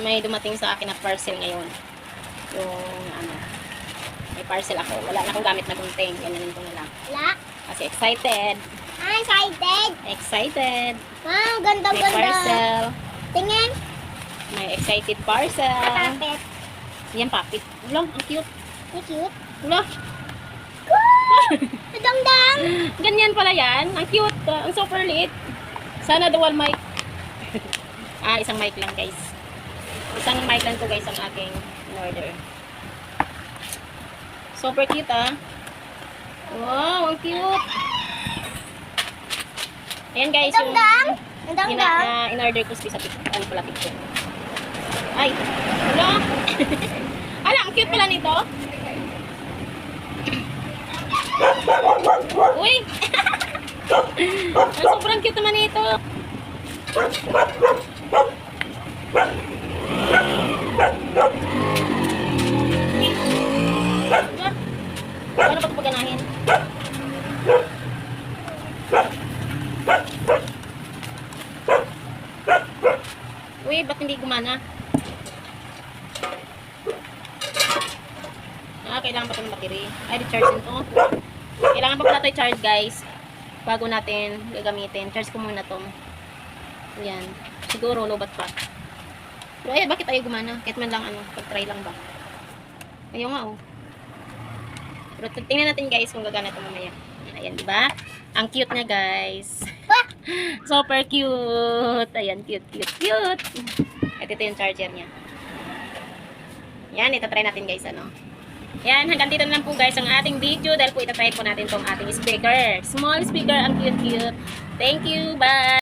may dumating sa akin na parcel ngayon. Yung ano, may parcel ako. Wala na akong gamit na gunting. Ganyan ko na lang. Wala. Kasi excited. Ah, excited. Excited. Wow, ganda, May ganda. parcel. Tingin. May excited parcel. Kapit. Yan, papit. Wala, ang cute. Ang cute. Wala. Dangdang. Ganyan pala yan. Ang cute. ah, ang super liit. Sana dual mic. ah, isang mic lang guys. Isang mic lang to guys ang aking in-order. Super cute ah. Wow, ang cute. Ayan guys, yung ina, Dangdang. na in-order ko sa TikTok. Ano pala TikTok. Ay, wala. Ala, ang cute pala nito. Uy! Ang sobrang cute naman ito. Paano ba ito? Uy, ba't hindi gumana? Ah, kailangan pa ito ng battery. Ay, recharge din to. Kailangan pa pala ito i-charge, guys. Bago natin gagamitin. Charge ko muna to. Ayan. Siguro, lobat pa. Pero ay, bakit ayaw gumana? Kahit man lang ano, pag-try lang ba? Ayaw nga, oh. Pero tingnan natin, guys, kung gagana ito mamaya. Ayan, di ba? Ang cute niya, guys. Super cute. Ayan, cute, cute, cute. At ito yung charger niya. Yan, itatry natin, guys, ano. Yan, hanggang dito na lang po guys ang ating video dahil po itatry po natin tong ating speaker. Small speaker, ang cute-cute. Thank you, bye!